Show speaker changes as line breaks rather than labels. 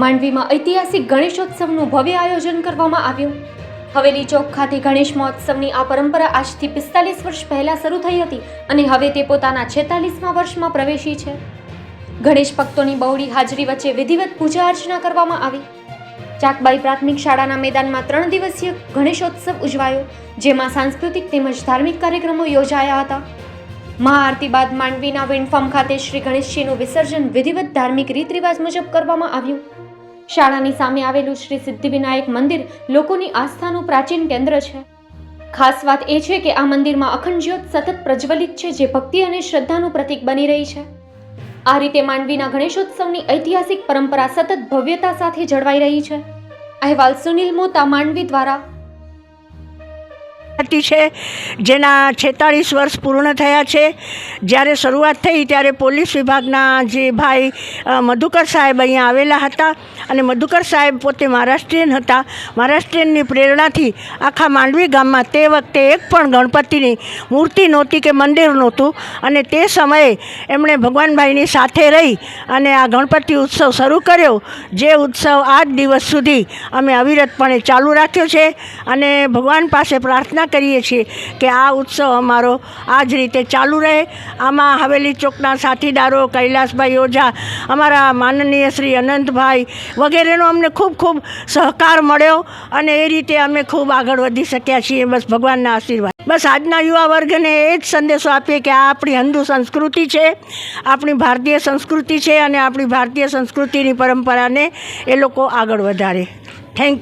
માંડવીમાં ઐતિહાસિક ગણેશોત્સવનું ભવ્ય આયોજન કરવામાં આવ્યું. હવેલી ચોક ખાતે ગણેશ મહોત્સવની આ પરંપરા આજથી પિસ્તાલીસ વર્ષ પહેલા શરૂ થઈ હતી અને હવે તે પોતાના છેતાલીસમાં વર્ષમાં પ્રવેશી છે. ગણેશ ભક્તોની બહોળી હાજરી વચ્ચે વિધિવત પૂજા અર્ચના કરવામાં આવી. ચાકબાઈ પ્રાથમિક શાળાના મેદાનમાં ત્રણ દિવસીય ગણેશોત્સવ ઉજવાયો, જેમાં સાંસ્કૃતિક તેમજ ધાર્મિક કાર્યક્રમો યોજાયા હતા. મહાઆરતી બાદ માંડવીના વિન્ડફાર્મ ખાતે શ્રી ગણેશજીનું વિસર્જન વિધિવત ધાર્મિક રીત રિવાજ મુજબ કરવામાં આવ્યું. શાળાની સામે આવેલું શ્રી સિદ્ધિવિનાયક મંદિર લોકોની આસ્થાનું પ્રાચીન કેન્દ્ર છે. ખાસ વાત એ છે કે આ મંદિરમાં અખંડ જ્યોત સતત પ્રજ્વલિત છે જે ભક્તિ અને શ્રદ્ધાનું પ્રતીક બની રહી છે. આ રીતે માંડવીના ગણેશોત્સવની ઐતિહાસિક પરંપરા સતત ભવ્યતા સાથે જળવાઈ રહી છે. અહેવાલ સુનિલ મોતા, માંડવી દ્વારા
હતી છે, જેના છેતાળીસ વર્ષ પૂર્ણ થયા છે. જ્યારે શરૂઆત થઈ ત્યારે પોલીસ વિભાગના જે ભાઈ મધુકર સાહેબ અહીંયા આવેલા હતા અને મધુકર સાહેબ પોતે મહારાષ્ટ્રીયન હતા. મહારાષ્ટ્રીયનની પ્રેરણાથી આખા માંડવી ગામમાં તે વખતે એક પણ ગણપતિની મૂર્તિ નહોતી કે મંદિર નહોતું અને તે સમયે એમણે ભગવાનભાઈની સાથે રહી અને આ ગણપતિ ઉત્સવ શરૂ કર્યો, જે ઉત્સવ આજ દિવસ સુધી અમે અવિરતપણે ચાલુ રાખ્યો છે અને ભગવાન પાસે પ્રાર્થના કરીએ છીએ કે આ ઉત્સવ અમારો આ જ રીતે ચાલુ રહે. આમાં હવેલી ચોકના સાથીદારો, કૈલાસભાઈ ઓઝા, અમારા માનનીય શ્રી અનંતભાઈ વગેરેનો અમને ખૂબ ખૂબ સહકાર મળ્યો અને એ રીતે અમે ખૂબ આગળ વધી શક્યા છીએ. બસ ભગવાનના આશીર્વાદ. બસ આજના યુવા વર્ગને એ જ સંદેશો આપીએ કે આ આપણી હિન્દુ સંસ્કૃતિ છે, આપણી ભારતીય સંસ્કૃતિ છે અને આપણી ભારતીય સંસ્કૃતિની પરંપરાને એ લોકો આગળ વધારે. થેન્ક